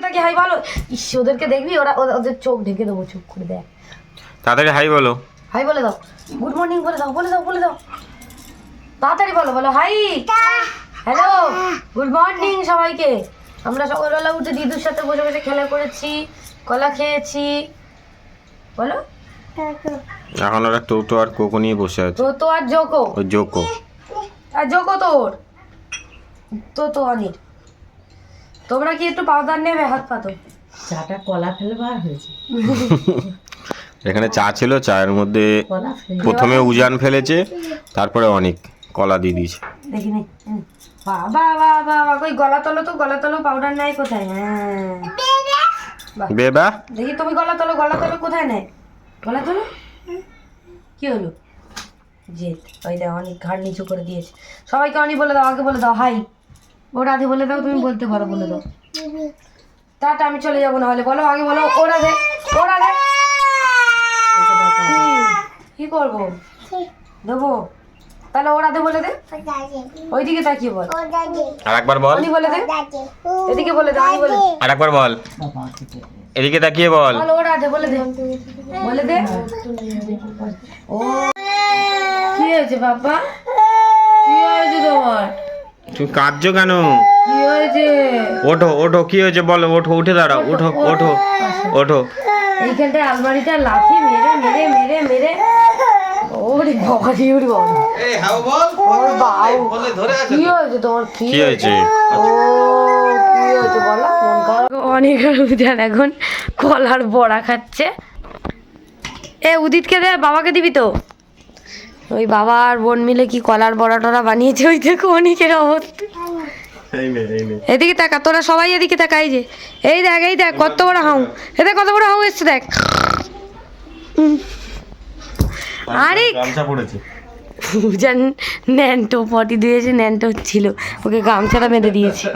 তাকে হাই ভালো ইস ওদেরকে দেখবি ওরা ওদের- চোখ ঢেকে দেবো চুপ করে দেখ। তাড়াতাড়ি হাই বলো। হাই বলে দাও। গুড মর্নিং বলে দাও বলে দাও বলে দাও। তাড়াতাড়ি বলো বলো হাই। হ্যালো গুড মর্নিং সবাইকে। আমরা সকালবেলা উঠে দিদুর সাথে বসে বসে খেলা করেছি কলা খেয়েছি। বলো। এখন ওরা টোটো আর কোকো নিয়ে বসে আছে। তো তো আর জোকো। জোকো। আর জোকো তোর। তো তো অনির। তোমরা কি একটু পাউডার নেবে হাত পাতো চাটা কলা ফেলে বার হয়েছে। এখানে চা ছিল চায়ের মধ্যে প্রথমে উজান ফেলেছে তারপরে অনেক কলা দিয়ে দিয়েছে। দেখিনি বাবা বাবা বাবা কই গলা তলো তো গলা তলো পাউডার নাই কোথায়? হ্যাঁ। বেবা দেখি তুমি গলা তোলো গলা তোলো কোথায় নেয়? গলা তোলো কি হলো? জেদ। ওই দাও অনেক ঘাড় নিচু করে দিয়েছে। সবাইকে অনেক বলে দাও আগে বলে দাও হাই। ওরা আগে বলে দাও তুমি বলতে পারো বলে দাও। টাটা আমি চলে যাব না হলে বলো আগে বলো ওরা দে ওরা দে কি- করব? দেবো। তাহলে ওরা দে বলে দে। ওইদিকে তাকিয়ে বল। আর একবার বল। অনি বলে দে। এদিকে বলে দে অনি বলে দে। আর একবার বল। এদিকে তাকিয়ে বল। বলো ওরা দে বলে দে। বলে দে। ও। কি হয়েছে বাবা? কি হয়েছে তোমার? তুমি কাঁদছো কেন? কি হয়েছে? ওঠো ওঠো কি হয়েছে বলো ওঠো উঠে দাঁড়াও ওঠো ওঠো ওঠো এইখানটায় আলমারিটা লাথি মেরে মেরে মেরে মেরে। ওরে বাবা রে ওরে বাবা। ওর বাউ কি হয়েছে তোমার? কি কি হয়েছে? ও কি হয়েছে বলো মন অনেক এখন। কলার বড়া খাচ্ছে। এ উদিতকে দে বাবাকে দিবি তো? ওই বাবা আর বোন মিলে কি কলার বড়া টড়া বানিয়েছে? ওই দেখো অনেকের অবস্থা। এদিকে তাকা তোরা সবাই এদিকে তাকাই যে। এই দেখ এই দেখ কত বড় হাউ। এ দেখ কত বড় হাউ এসছে দেখ। আরে। উজান ন্যান্টো পটি দিয়েছে ন্যান্টো ছিল। ওকে গামছাটা বেঁধে দিয়েছে।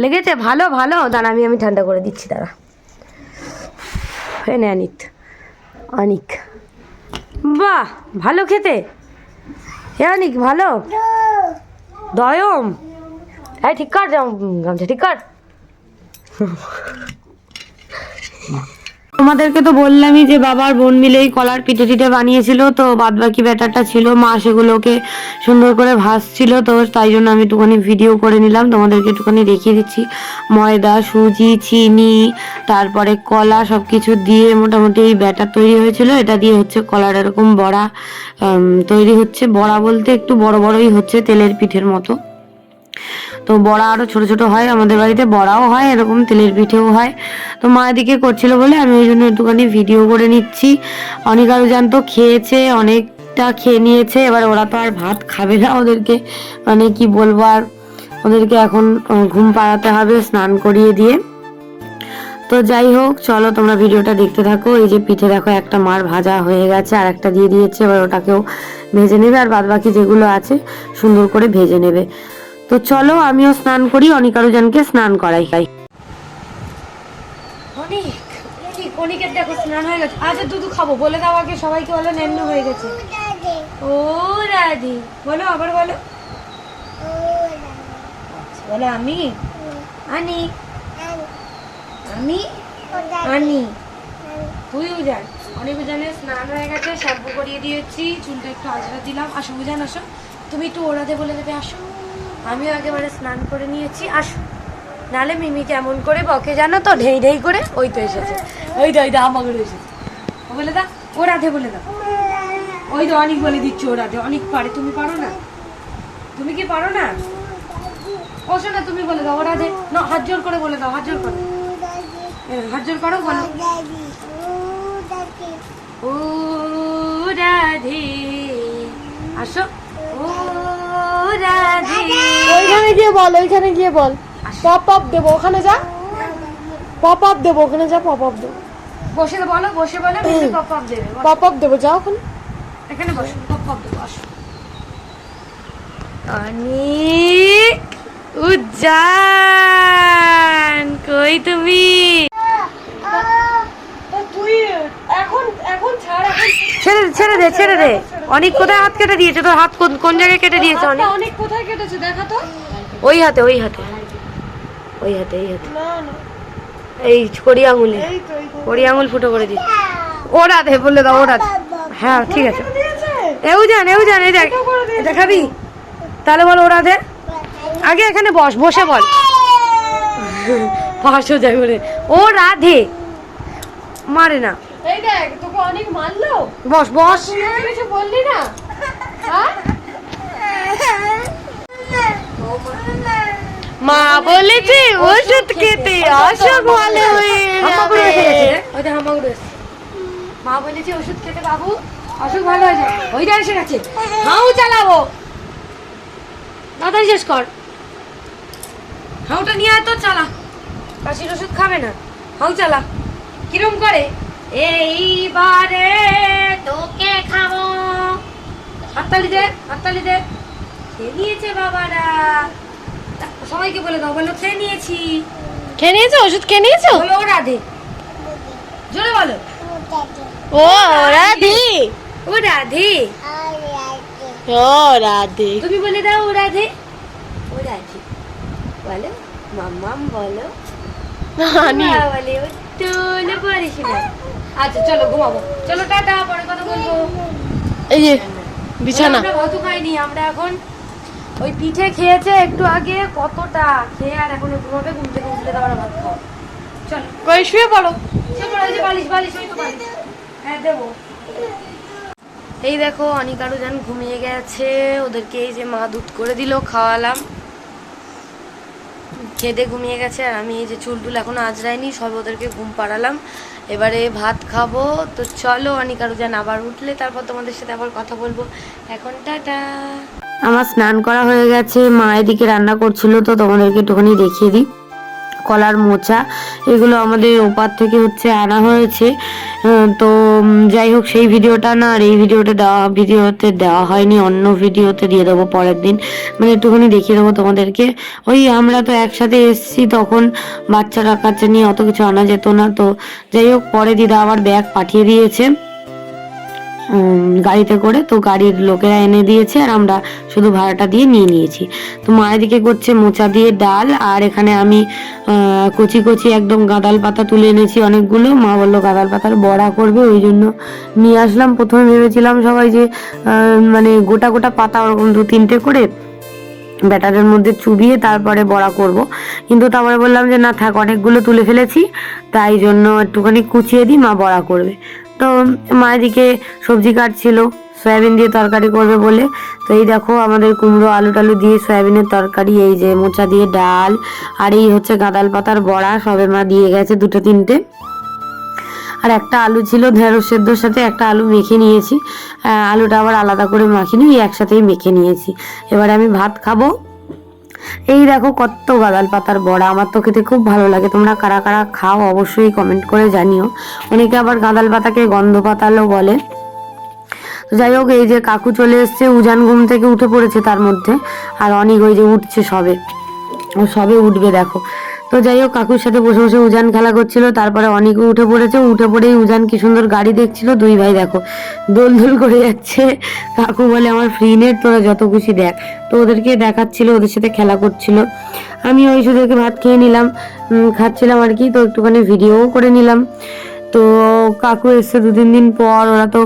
লেগেছে ভালো ভালো। দাঁড়া আমি আমি ঠান্ডা করে দিচ্ছি দাঁড়া। অনিত। অনিক। বাহ ভালো খেতে। অনিক ভালো? দয়ম। হ্যাঁ ঠিক কর গামছা ঠিক কর। তোমাদেরকে তো বললামই যে বাবার বোন মিলেই কলার পিঠে টিঠে বানিয়েছিল, তো বাদ বাকি ব্যাটারটা ছিল, মা সেগুলোকে সুন্দর করে ভাসছিল তো তাই জন্য আমি একটুখানি ভিডিও করে নিলাম। তোমাদেরকে একটুখানি দেখিয়ে দিচ্ছি। ময়দা, সুজি, চিনি, তারপরে কলা সব কিছু দিয়ে মোটামুটি এই ব্যাটার তৈরি হয়েছিল। এটা দিয়ে হচ্ছে কলার এরকম বড়া তৈরি হচ্ছে। বড়া বলতে একটু বড় বড়ই হচ্ছে তেলের পিঠের মতো। তো বড়া আরও ছোট ছোট হয়, আমাদের বাড়িতে বড়াও হয়, এরকম তেলের পিঠেও হয়। তো মা এদিকে করছিল বলে আমি ওই জন্য একটুখানি ভিডিও করে নিচ্ছি। অনেক আরও জানতো, খেয়েছে, অনেকটা খেয়ে নিয়েছে। এবার ওরা তো আর ভাত খাবে না ওদেরকে। মানে কি বলব আর, ওদেরকে এখন ঘুম পাড়াতে হবে স্নান করিয়ে দিয়ে। তো যাই হোক, চলো তোমরা ভিডিওটা দেখতে থাকো। এই যে পিঠে দেখো, একটা মার ভাজা হয়ে গেছে আর একটা দিয়ে দিয়েছে। এবার ওটাকেও ভেজে নেবে, আর বাদ বাকি যেগুলো আছে সুন্দর করে ভেজে নেবে। তো চলো আমিও স্নান করি অনিকারুজানকে স্নান করাই। খাই অনেক অনেক দেখো স্নান হয়ে গেছে। আজ দুধ খাব বলে দাও আগে সবাইকে বলো নেন্ন হয়ে গেছে। ও রাধি বলো আবার বলো। আচ্ছা, বলো আমি? আনি? আমি? আনি। তুই উজান অনেক উজানের স্নান হয়ে গেছে শ্যাম্পু করিয়ে দিয়েছি চুলটা একটু আজরা দিলাম। আসো উজান আসো। তুমি একটু ওড়াতে বলে দেবে আসো। আমিও একেবারে স্নান করে নিয়েছি, আসো। নালে মিমি কেমন করে বকে জানো তো? ঢেই ঢেই করে। ওই তো এসেছে। ওই তো ওই তো আমাকে এসেছে। ও বলে দাও, ও রাধে বলে দাও। ওই তো অনেক বলে দিচ্ছি ও রাধে। অনেক পারে। তুমি পারো না? তুমি কি পারো না? ও শোনা, তুমি বলে দাও, ও রাধে। না, হাত জোর করে বলে দাও, হাত জোর করে। হাত জোর করো, বলো। ও রাধে। আসো। ওইখানে গিয়ে বল ওইখানে গিয়ে বল। পপ আপ দেবো ওখানে যা। পপ আপ দেবো ওখানে যা পপ আপ দেবো। বসে বলো বসে বলো পপ আপ দেবে। পপ আপ দেবো যা ওখানে। এখানে বসো পপ আপ দেবো আসো। অনেক উজ্জান কই তুমি তুই এখন এখন ছাড় এখন ছেড়ে দে ছেড়ে দে ছেড়ে দে। অনেক কোথায় হাত কেটে দিয়েছে? তোর হাত কোন কোন জায়গায় কেটে দিয়েছে অনেক? অনেক কোথায় কেটেছে? দেখা তো। ওই হাতে ওই হাতে। ওই হাতে ওই হাতে। না না। এই কড়ি আঙুলে। এই এই কড়ি আঙুল ফুটো করে দিই ওরা দে বলে দাও ওরা। হ্যাঁ ঠিক আছে। এও জান এও জান এই দেখ এটা খাবি তাহলে বল ওরা দে। আগে এখানে বস বসে বল। পাঁচশো যায় বলে। ও রাধে মারে না। এই দেখ তোকে অনেক মারলো। বস বস। কিছু বললি না? হ্যাঁ? মা বলেছে ওষুধ খেতে অসুখ ভালো হয়ে যাবে। ওই মা বলেছে ওষুধ খেতে বাবু অসুখ ভালো হয়ে যায় ওইটা এসে গেছে। হাউ চালাবো। তাড়াতাড়ি শেষ কর। হাউটা নিয়ে আয় তো চালা। কাশির ওষুধ খাবে না। হাউ চালা। কিরম করে? এইবারে তোকে খাব। হাততালি দে হাততালি দে। খেয়ে নিয়েছে বাবারা। সবাইকে বলে দাও বলো খেয়ে নিয়েছি। খেয়ে নিয়েছো? ওষুধ খেয়ে নিয়েছো? বলো ও রাধে জোরে বলো। ও রাধে ও রাধে ও রাধে তুমি বলে দাও ও রাধে ও রাধে বলো মাম্মাম বলো। নানি। মা বলে ও পারিস না আচ্ছা চলো ঘুমাবো। চলো টাটা পরে কথা বলব। এই যে বিছানা। আমরা ভাতও খাইনি আমরা এখন ওই পিঠে খেয়েছে একটু আগে কতটা? খেয়ে আর এখন ঘুমাবে ঘুম থেকে উঠলে তারপরে ভাত খাও চলো। কই শুয়ে পড়ো। সে পরে ওই যে বালিশ বালিশ ওই তো বালিশ। হ্যাঁ দেবো। এই দেখো অনিকারু যান ঘুমিয়ে গেছে ওদেরকে এই যে মা দুধ করে দিল খাওয়ালাম। খেতে ঘুমিয়ে গেছে আর আমি এই যে চুল টুল এখনও আজরাইনি সব ওদেরকে ঘুম পাড়ালাম। এবারে ভাত খাব। তো চলো, অনেক অনিকারু যান আবার উঠলে, তারপর তোমাদের সাথে আবার কথা বলব। এখন টাটা। আমার স্নান করা হয়ে গেছে, মা এদিকে রান্না করছিল, তো তোমাদেরকে একটুখানি দেখিয়ে দিই। কলার মোচা, এগুলো আমাদের ওপার থেকে হচ্ছে আনা হয়েছে। তো যাই হোক, সেই ভিডিওটা না আর এই ভিডিওটা দেওয়া, ভিডিওতে দেওয়া হয়নি, অন্য ভিডিওতে দিয়ে দেবো পরের দিন। মানে একটুখানি দেখিয়ে দেবো তোমাদেরকে। ওই আমরা তো একসাথে এসেছি, তখন বাচ্চারা কাছে নিয়ে অত কিছু আনা যেত না। তো যাই হোক, পরে দিদা আবার ব্যাগ পাঠিয়ে দিয়েছে। গাড়িতে করে তো গাড়ির লোকেরা এনে দিয়েছে আর আমরা শুধু ভাড়াটা দিয়ে নিয়ে নিয়েছি। তো মায়ের দিকে করছে মোচা দিয়ে ডাল আর এখানে আমি কচি কচি একদম গাঁদাল পাতা তুলে এনেছি অনেকগুলো। মা বলল গাঁদাল পাতার বড়া করবে, ওই জন্য নিয়ে আসলাম। প্রথমে ভেবেছিলাম সবাই যে মানে গোটা গোটা পাতা ওরকম দু তিনটে করে ব্যাটারের মধ্যে চুবিয়ে তারপরে বড়া করব। কিন্তু তারপরে বললাম যে না থাক, অনেকগুলো তুলে ফেলেছি, তাই জন্য একটুখানি কুচিয়ে দিই, মা বড়া করবে। তো মা এদিকে সবজি কাটছিল, সয়াবিন দিয়ে তরকারি করবে বলে। তো এই দেখো আমাদের কুমড়ো, আলু টালু দিয়ে সয়াবিনের তরকারি, এই যে মোচা দিয়ে ডাল, আর এই হচ্ছে গাঁদাল পাতার বড়া, সবে মা দিয়ে গেছে দুটো তিনটে। আর একটা আলু ছিল ঢেঁড়স সেদ্ধর সাথে, একটা আলু মেখে নিয়েছি। আলুটা আবার আলাদা করে মাখিনি একসাথেই মেখে নিয়েছি। এবারে আমি ভাত খাব। এই দেখো কত গাঁদাল পাতার বড়া, আমার তো খেতে খুব ভালো লাগে। তোমরা কারা কারা খাও অবশ্যই কমেন্ট করে জানিও। অনেকে আবার গাঁদাল পাতাকে গন্ধ পাতালও বলে। যাই হোক, এই যে কাকু চলে এসছে, উজান ঘুম থেকে উঠে পড়েছে তার মধ্যে। আর অনেক ওই যে উঠছে সবে। ও সবে উঠবে, দেখো। তো যাই হোক, কাকুর সাথে বসে বসে উজান খেলা করছিল, তারপরে অনেকে উঠে পড়েছে, উঠে পড়েই উজান কি সুন্দর গাড়ি দেখছিল, দুই ভাই দেখো, দোল দোল করে যাচ্ছে। কাকু বলে, আমার ফ্রি নেট তোরা যত খুশি দেখ। তো ওদেরকে দেখাচ্ছিল, ওদের সাথে খেলা করছিল। আমি ওই সুযোগে ভাত খেয়ে নিলাম খাচ্ছিলাম আর কি, তো একটুখানি ভিডিওও করে নিলাম। তো কাকু এসছে দু তিন দিন পর, ওরা তো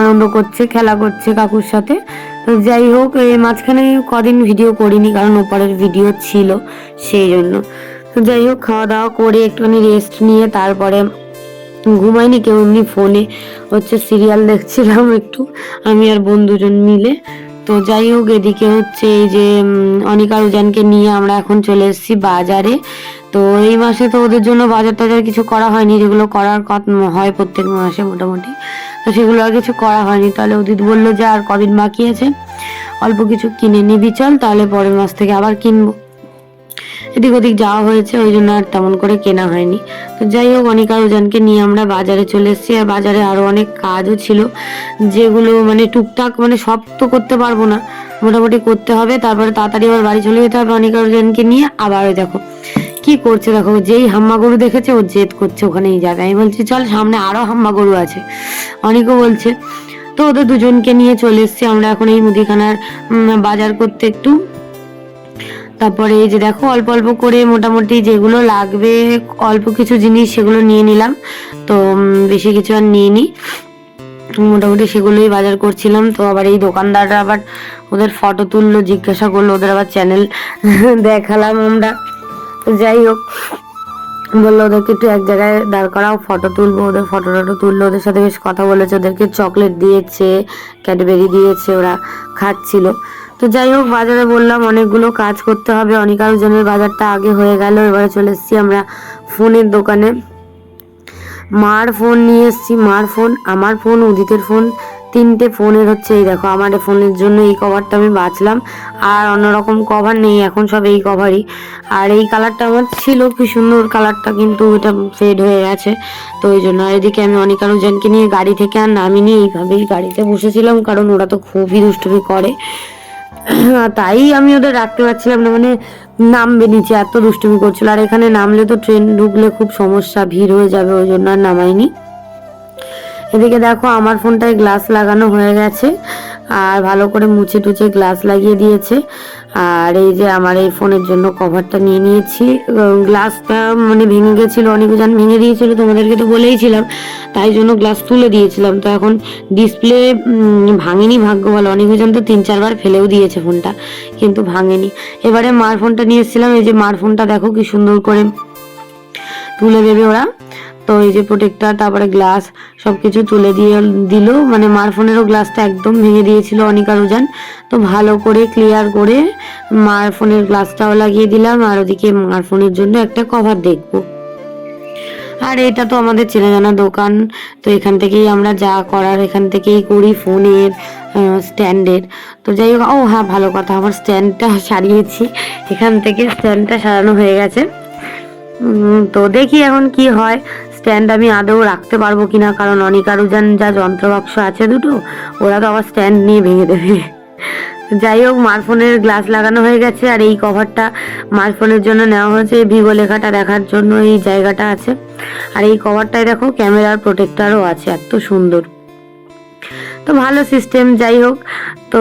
আনন্দ করছে, খেলা করছে কাকুর সাথে। তো যাই হোক মাঝখানে কদিন ভিডিও করিনি, কারণ ওপারের ভিডিও ছিল, সেই জন্য। তো যাই হোক, খাওয়া দাওয়া করে একটুখানি রেস্ট নিয়ে তারপরে ঘুমাইনি, কেউ এমনি ফোনে হচ্ছে সিরিয়াল দেখছিলাম একটু, আমি আর বন্ধুজন মিলে। তো যাই হোক, এদিকে হচ্ছে এই যে অনিকা রুজানকে নিয়ে আমরা এখন চলে এসেছি বাজারে। তো এই মাসে তো ওদের জন্য বাজার টাজার কিছু করা হয়নি, যেগুলো করার কথা হয় প্রত্যেক মাসে মোটামুটি। তো সেগুলো আর কিছু করা হয়নি। তাহলে উদিত বলল যে আর কদিন বাকি আছে, অল্প কিছু কিনে নিবি, চল তাহলে পরের মাস থেকে আবার কিনবো। এদিক ওদিক যাওয়া হয়েছে, ওই জন্য আর তেমন করে কেনা হয়নি। তো যাই হোক, অনিকা ওজানকে নিয়ে আমরা বাজারে চলে এসেছি, আর বাজারে আরও অনেক কাজও ছিল, যেগুলো মানে টুকটাক মানে সব তো করতে পারব না। মোটামুটি করতে হবে, তারপরে তাড়াতাড়ি আবার বাড়ি চলে যেতে হবে অনিকা ওজানকে নিয়ে। আবার ওই দেখো কি করছে দেখো, যেই হাম্মা গরু দেখেছে, ও জেদ করছে ওখানেই যাবে আমি বলছি, চল, সামনে আরও হাম্মা গরু আছে। অনেকও বলছে, তো ওদের দুজনকে নিয়ে চলে এসেছি, আমরা এখন এই মুদিখানার বাজার করতে একটু। তারপরে এই যে দেখো, অল্প অল্প করে মোটামুটি যেগুলো লাগবে, অল্প কিছু জিনিস সেগুলো নিয়ে নিলাম। তো বেশি কিছু আর নিয়ে নিই মোটামুটি সেগুলোই বাজার করছিলাম। তো আবার এই দোকানদাররা আবার ওদের ফটো তুললো, জিজ্ঞাসা করল, ওদের আবার চ্যানেল দেখালাম আমরা। যাই হোক, বলল ওদেরকে একটু এক জায়গায় দাঁড় করাও ফটো তুলবো ওদের ফটো টটো তুললো, ওদের সাথে বেশ কথা বলেছে, ওদেরকে চকলেট দিয়েছে ক্যাডবেরি দিয়েছে, ওরা খাচ্ছিল। তো যাই হোক, বাজারে বললাম অনেকগুলো কাজ করতে হবে অনেক আরও জনের বাজারটা আগে হয়ে গেল, এবারে চলে এসেছি আমরা ফোনের দোকানে। মার ফোন নিয়ে এসেছি, মার ফোন আমার ফোন উদিতের ফোন তিনটে ফোনের হচ্ছে, এই দেখো আমার ফোনের জন্য এই কভারটা আমি বাঁচলাম। আর অন্যরকম কভার নেই, এখন সব এই কভারই আর এই কালারটা আমার ছিল, কি সুন্দর কালারটা কিন্তু এটা ফেড হয়ে গেছে। তো ওই জন্য আর এদিকে আমি অনেক আরও জনকে নিয়ে গাড়ি থেকে আর নামিনি, এইভাবেই গাড়িতে বসেছিলাম, কারণ ওরা তো খুবই দুষ্টুমি করে। তাই আমি ওদের রাখতে পারছিলাম না মানে নামবে নিচে, এত দুষ্টুমি করছিল। আর এখানে নামলে তো ট্রেন ঢুকলে খুব সমস্যা, ভিড় হয়ে যাবে, ওই জন্য আর নামাইনি। এদিকে দেখো আমার ফোনটায় গ্লাস লাগানো হয়ে গেছে, আর ভালো করে মুছে টুচে গ্লাস লাগিয়ে দিয়েছে। আর এই যে আমার এই ফোনের জন্য কভারটা নিয়ে নিয়েছি। গ্লাসটা মানে ভেঙে গেছিল অনেকজন ভেঙে দিয়েছিল, তোমাদেরকে তো বলেইছিলাম, তাই জন্য গ্লাস তুলে দিয়েছিলাম। তো এখন ডিসপ্লে ভাঙেনি ভাগ্য ভালো অনেকজন তো তিন চারবার ফেলেও দিয়েছে ফোনটা, কিন্তু ভাঙেনি। এবারে মার ফোনটা নিয়ে এসেছিলাম, এই যে মার ফোনটা দেখো কি সুন্দর করে তুলে দেবে ওরা। তো এই যে প্রোটেক্টার তারপরে গ্লাস সব কিছু তুলে দিয়ে দিল। মানে মার ফোনেরও গ্লাসটা একদম ভেঙে দিয়েছিল অনিকা রুজান। তো ভালো করে ক্লিয়ার করে মার ফোনের গ্লাসটাও লাগিয়ে দিলাম আর ওদিকে মার ফোনের জন্য একটা কভার দেখব। আর এটা তো আমাদের চেনা জানা দোকান, তো এখান থেকেই আমরা যা করার এখান থেকেই করি ফোনের স্ট্যান্ডের। তো যাই হোক, ও হ্যাঁ ভালো কথা, আমার স্ট্যান্ডটা সারিয়েছি। এখান থেকে স্ট্যান্ডটা সারানো হয়ে গেছে। তো দেখি এখন কি হয়। স্ট্যান্ড আমি আদৌ রাখতে পারব কিনা? কারণ অনিকারুজান যা যন্ত্রবাক্স আছে দুটো, ওরা তো আবার স্ট্যান্ড নিয়ে ভেঙে দেবে। যাই হোক, মারফোনের গ্লাস লাগানো হয়ে গেছে আর এই কভারটা মারফোনের জন্য নেওয়া হয়েছে। ভিভো লেখাটা দেখার জন্য এই জায়গাটা আছে। আর এই কভারটায় দেখো ক্যামেরার প্রোটেক্টারও আছে, এত সুন্দর। তো ভালো সিস্টেম যাই হোক। তো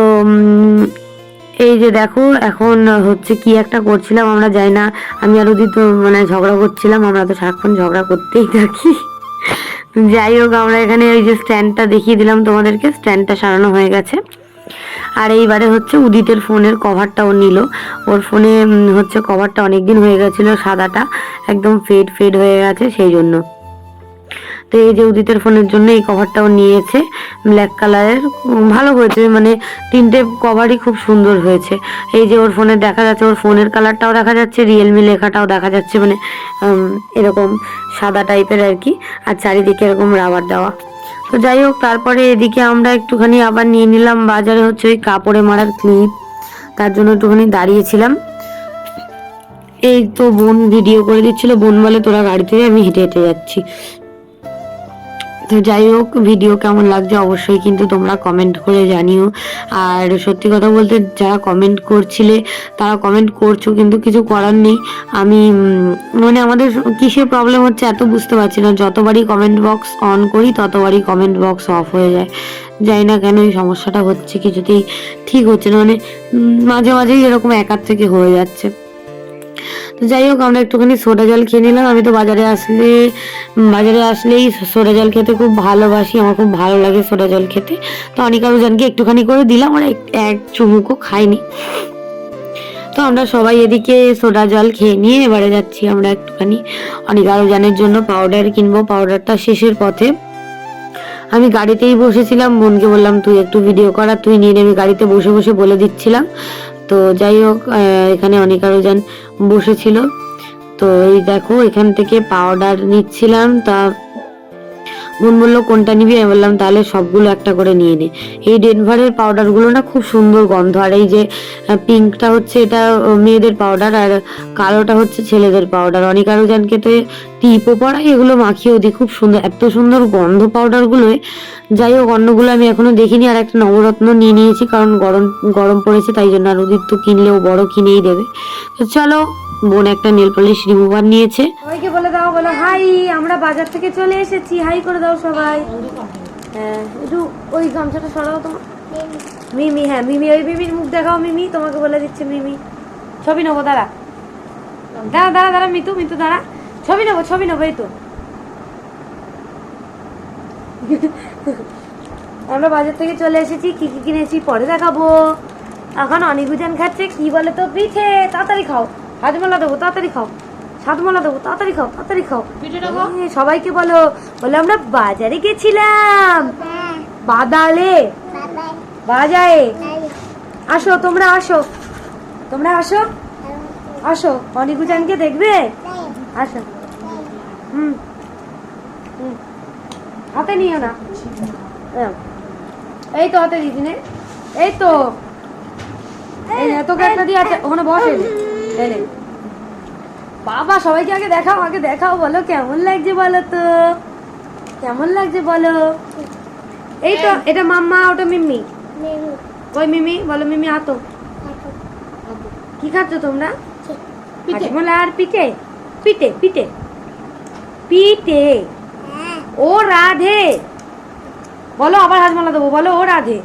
এই যে দেখো, এখন হচ্ছে কি একটা করছিলাম, আমরা যাই না। আমি আর ওদিন তো মানে ঝগড়া করছিলাম, আমরা তো সারাক্ষণ ঝগড়া করতেই থাকি। যাই হোক, আমরা এখানে ওই যে স্ট্যান্ডটা দেখিয়ে দিলাম তোমাদেরকে স্ট্যান্ডটা সারানো হয়ে গেছে। আর এইবারে হচ্ছে উদিতের ফোনের কভারটা ও নিল। ওর ফোনে হচ্ছে কভারটা অনেক দিন হয়ে গেছিল সাদাটা, একদম ফেড ফেড হয়ে গেছে, সেই জন্য। তো এই যে উদিতের ফোনের জন্য এই কভারটাও নিয়েছে ব্ল্যাক কালারের ভালো হয়েছে মানে তিনটে কভারই খুব সুন্দর হয়েছে। এই যে ওর ফোনে দেখা যাচ্ছে, ওর ফোনের কালারটাও দেখা যাচ্ছে রিয়েলমি লেখাটাও দেখা যাচ্ছে মানে এরকম সাদা টাইপের আর কি, আর চারিদিকে এরকম রাবার দেওয়া। তো যাই হোক, তারপরে এদিকে আমরা একটুখানি আবার নিয়ে নিলাম, বাজারে হচ্ছে ওই কাপড়ে মারার ক্লিপ তার জন্য একটুখানি দাঁড়িয়েছিলাম। এই তো বোন ভিডিও করে দিচ্ছিল, বোন বলে, তোরা গাড়িতে আমি হেঁটে হেঁটে যাচ্ছি। তো যাই হোক ভিডিও কেমন লাগছে অবশ্যই কিন্তু তোমরা কমেন্ট করে জানিও। আর সত্যি কথা বলতে যারা কমেন্ট করছিলে, তারা কমেন্ট করছ কিন্তু কিছু করার নেই। আমি মানে আমাদের কিসের প্রবলেম হচ্ছে এত বুঝতে পারছি না। যতবারই কমেন্ট বক্স অন করি, ততবারই কমেন্ট বক্স অফ হয়ে যায়। জানি না কেন এই সমস্যাটা হচ্ছে, কিছুতেই ঠিক হচ্ছে না। মানে মাঝে মাঝেই এরকম একার থেকে হয়ে যাচ্ছে। তো যাই হোক, আমরা একটুখানি সোডা জল খেয়ে নিলাম। আমি তো বাজারে আসলে, বাজারে আসলেই সোডা জল খেতে খুব ভালোবাসি। আমার খুব ভালো লাগে সোডা জল খেতে। তো অনেক আরোজনকে একটুখানি করে দিলাম। আর এক- চুমুকও খাইনি তো আমরা সবাই এদিকে সোডা জল খেয়ে নিয়ে এবারে যাচ্ছি আমরা একটুখানি। অনেক আরোজনের জন্য পাউডার কিনবো। পাউডারটা শেষের পথে। আমি গাড়িতেই বসেছিলাম। বোনকে বললাম, তুই একটু ভিডিও করা তুই নিয়ে নেবে গাড়িতে বসে বসে বলে দিচ্ছিলাম। তো যাই হোক এখানে অনেক আরোজন বসেছিল। তো এই দেখো এখান থেকে পাউডার নিচ্ছিলাম। তা বোন কোনটা নিবি? আমি বললাম, তাহলে সবগুলো একটা করে নিয়ে নে। এই ডেনভারের পাউডারগুলো না খুব সুন্দর গন্ধ। আর এই যে পিঙ্কটা হচ্ছে, এটা মেয়েদের পাউডার, আর কালোটা হচ্ছে ছেলেদের পাউডার। অনেক আরও জানকে তো টিপও পড়াই এগুলো মাখিয়েও দিই। খুব সুন্দর, এত সুন্দর গন্ধ পাউডারগুলোয়। যাই হোক অন্যগুলো আমি এখনও দেখিনি, আর একটা নবরত্ন নিয়ে নিয়েছি, কারণ গরম গরম পড়েছে, তাই জন্য আর ওদিক তো কিনলেও বড় কিনেই দেবে। তো চলো বোন একটা নেল পলিশ রিমুভার নিয়েছে। সবাইকে বলে দাও, বলো, হাই, আমরা বাজার থেকে চলে এসেছি। হাই করে দাও সবাই। হ্যাঁ একটু ওই গামছাটা সরাও তোমার মিমি হ্যাঁ মিমি, ওই মিমির মুখ দেখাও, মিমি। তোমাকে বলে দিচ্ছে, মিমি। ছবি নেব, দাঁড়া। দাঁড়া দাঁড়া দাঁড়া, মিতু মিতু, দাঁড়া। ছবি নেব ছবি নেব, এই তো। আমরা বাজার থেকে চলে এসেছি। কি কি কিনেছি পরে দেখাবো। এখন অনিকুজান খাচ্ছে, কি বলে তো পিঠে? তাড়াতাড়ি খাও। হাজমালা দেবো তাড়াতাড়ি খাও। সাতমালা দেবো তাড়াতাড়ি খাও তাড়াতাড়ি খাও। সবাইকে বলো বলে আমরা বাজারে গেছিলাম। বাদালে। বাজারে। আসো তোমরা আসো। তোমরা আসো। আসো অনিকুজানকে দেখবে? আসো। হুম। হুম। হাতে নিও না। হ্যাঁ। এই তো হাতে দিদি নে। এই তো। তোকে একটা দিয়ে আছে ওখানে বসে। বাবা সবাইকে আগে দেখাও আগে দেখাও বলো কেমন লাগছে বলো তো? কেমন লাগছে বলো? এই তো এটা মাম্মা ওটা মিম্মি। ওই মিমি বলো মিমি আতো কি খাচ্ছ তোমরা? হাজমোলা আর পিঠে? পিঠে পিঠে। পিঠে। ও রাধে। বলো আবার হাজমালা দেবো। বলো ও রাধে।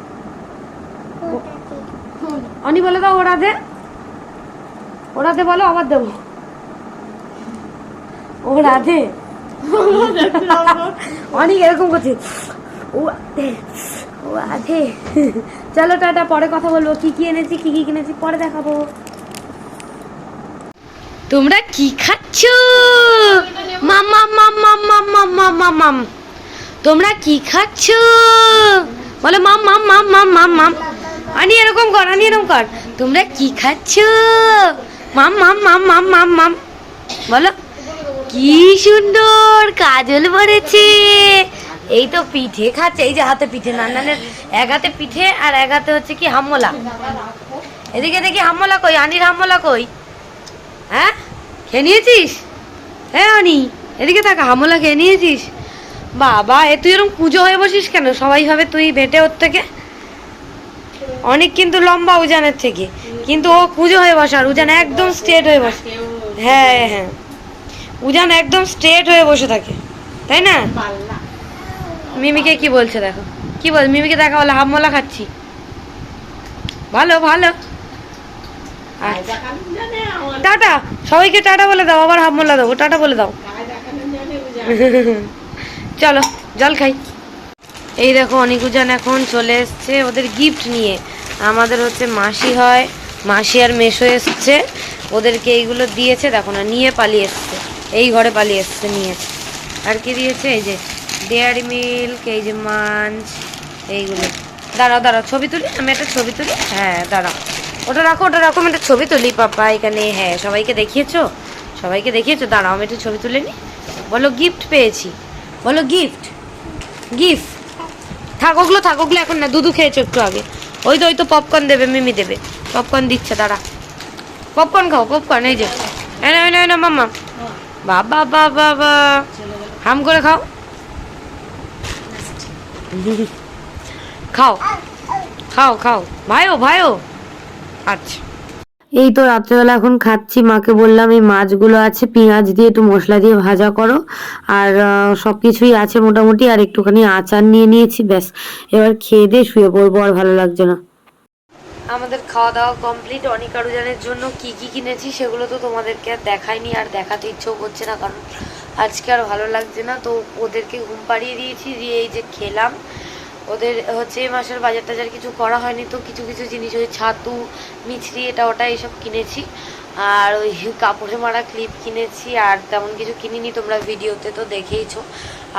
অনি বলে দাও ও রাধে। ও রাধে বলো আবার দেবো ও রাধে অনেক এরকম করছে ও ও চলো টাটা পরে কথা বলব কি কি এনেছি কি কি কিনেছি পরে দেখাবো তোমরা কি খাচ্ছ মাম মাম মাম মাম মাম মাম মাম মাম তোমরা কি খাচ্ছ বলো মাম মাম মাম মাম মাম মাম আনি এরকম কর আনি এরকম কর তোমরা কি খাচ্ছ মাম মাম মাম মাম মাম মাম। বলো। কি সুন্দর কাজল পড়েছে এই তো পিঠে খাচ্ছে, এই যে হাতে পিঠে নানানের এক হাতে পিঠে আর এক হাতে হচ্ছে কি হামলা। এদিকে দেখি হামলা কই, আনির হামলা কই? হ্যাঁ? খেয়ে নিয়েছিস? হ্যাঁ অনি এদিকে থাকা, হামলা খেয়ে নিয়েছিস? বাবা, এ তুই এরকম পুজো হয়ে বসিস কেন? সবাই ভাবে তুই বেটে ওর থেকে। অনেক কিন্তু লম্বা উজানের থেকে। কিন্তু ও পুজো হয়ে বসে আর উজান একদম স্ট্রেট হয়ে বসে। হ্যাঁ হ্যাঁ। উজান একদম স্ট্রেট হয়ে বসে থাকে তাই না? মিমিকে কি বলছে দেখো? কি বল মিমিকে দেখা বলে হামলা খাচ্ছি। ভালো ভালো। টাটা সবাইকে টাটা বলে দাও আবার হামলা দেবো টাটা বলে দাও। চলো জল খাই। এই দেখো অনিকুজান এখন চলে এসছে ওদের গিফট নিয়ে। আমাদের হচ্ছে মাসি হয় মাসি আর মেশো এসছে, ওদেরকে এইগুলো দিয়েছে, দেখো না, নিয়ে পালিয়ে এসছে। এই ঘরে পালিয়ে এসছে, নিয়ে। আর কি দিয়েছে? এই যে ডেয়ারি মিল্ক, এই যে মাঞ্চ, এইগুলো। দাঁড়াও দাঁড়াও, ছবি তুলি, আমি একটা ছবি তুলি? হ্যাঁ দাঁড়াও। ওটা রাখো ওটা রাখো, আমি একটা ছবি তুলি, পাপা, এখানে হ্যাঁ সবাইকে দেখিয়েছো? সবাইকে দেখিয়েছো? দাঁড়াও, আমি একটা ছবি তুলে নিই বলো গিফট পেয়েছি। বলো গিফট গিফট থাক, ওগুলো এখন না, দুধু খেয়েছো একটু আগে। ওই তো ওই তো পপকর্ন দেবে, মিমি দেবে। পপকর্ন দিচ্ছে, দাঁড়া। পপকর্ন খাও পপকর্ন এই যে। এই না এই না এই না মাম্মা। বাবা বাবা বাবা। হাম করে খাও। খাও খাও খাও। ভাইও ভাইও। আচ্ছা। এই তো রাত্রেবেলা এখন খাচ্ছি, মাকে বললাম এই মাছগুলো আছে, পেঁয়াজ দিয়ে একটু মশলা দিয়ে ভাজা করো। আর সব কিছুই আছে মোটামুটি, আর একটুখানি আচার নিয়ে নিয়েছি, ব্যাস। এবার খেয়ে দিয়ে শুয়ে পড়ব, আর ভালো লাগছে না। আমাদের খাওয়া দাওয়া কমপ্লিট অনিকারুজানের জন্য কি কি কিনেছি সেগুলো তো তোমাদেরকে আর দেখাইনি আর দেখাতে ইচ্ছেও করছে না, কারণ আজকে আর ভালো লাগছে না। তো ওদেরকে ঘুম পাড়িয়ে দিয়েছি, দিয়ে এই যে খেলাম। ওদের হচ্ছে এই মাসের বাজার টাজার কিছু করা হয়নি, তো কিছু কিছু জিনিস ওই ছাতু, মিছরি, এটা ওটা এইসব কিনেছি। আর ওই কাপড়ে মারা ক্লিপ কিনেছি, আর তেমন কিছু কিনিনি, তোমরা ভিডিওতে তো দেখেইছো।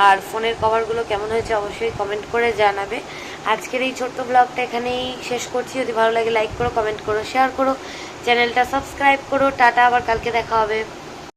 আর ফোনের কভারগুলো কেমন হয়েছে অবশ্যই কমেন্ট করে জানাবে। আজকের এই ছোট্ট ব্লগটা এখানেই শেষ করছি। যদি ভালো লাগে লাইক করো কমেন্ট করো শেয়ার করো চ্যানেলটা সাবস্ক্রাইব করো। টাটা, আবার কালকে দেখা হবে।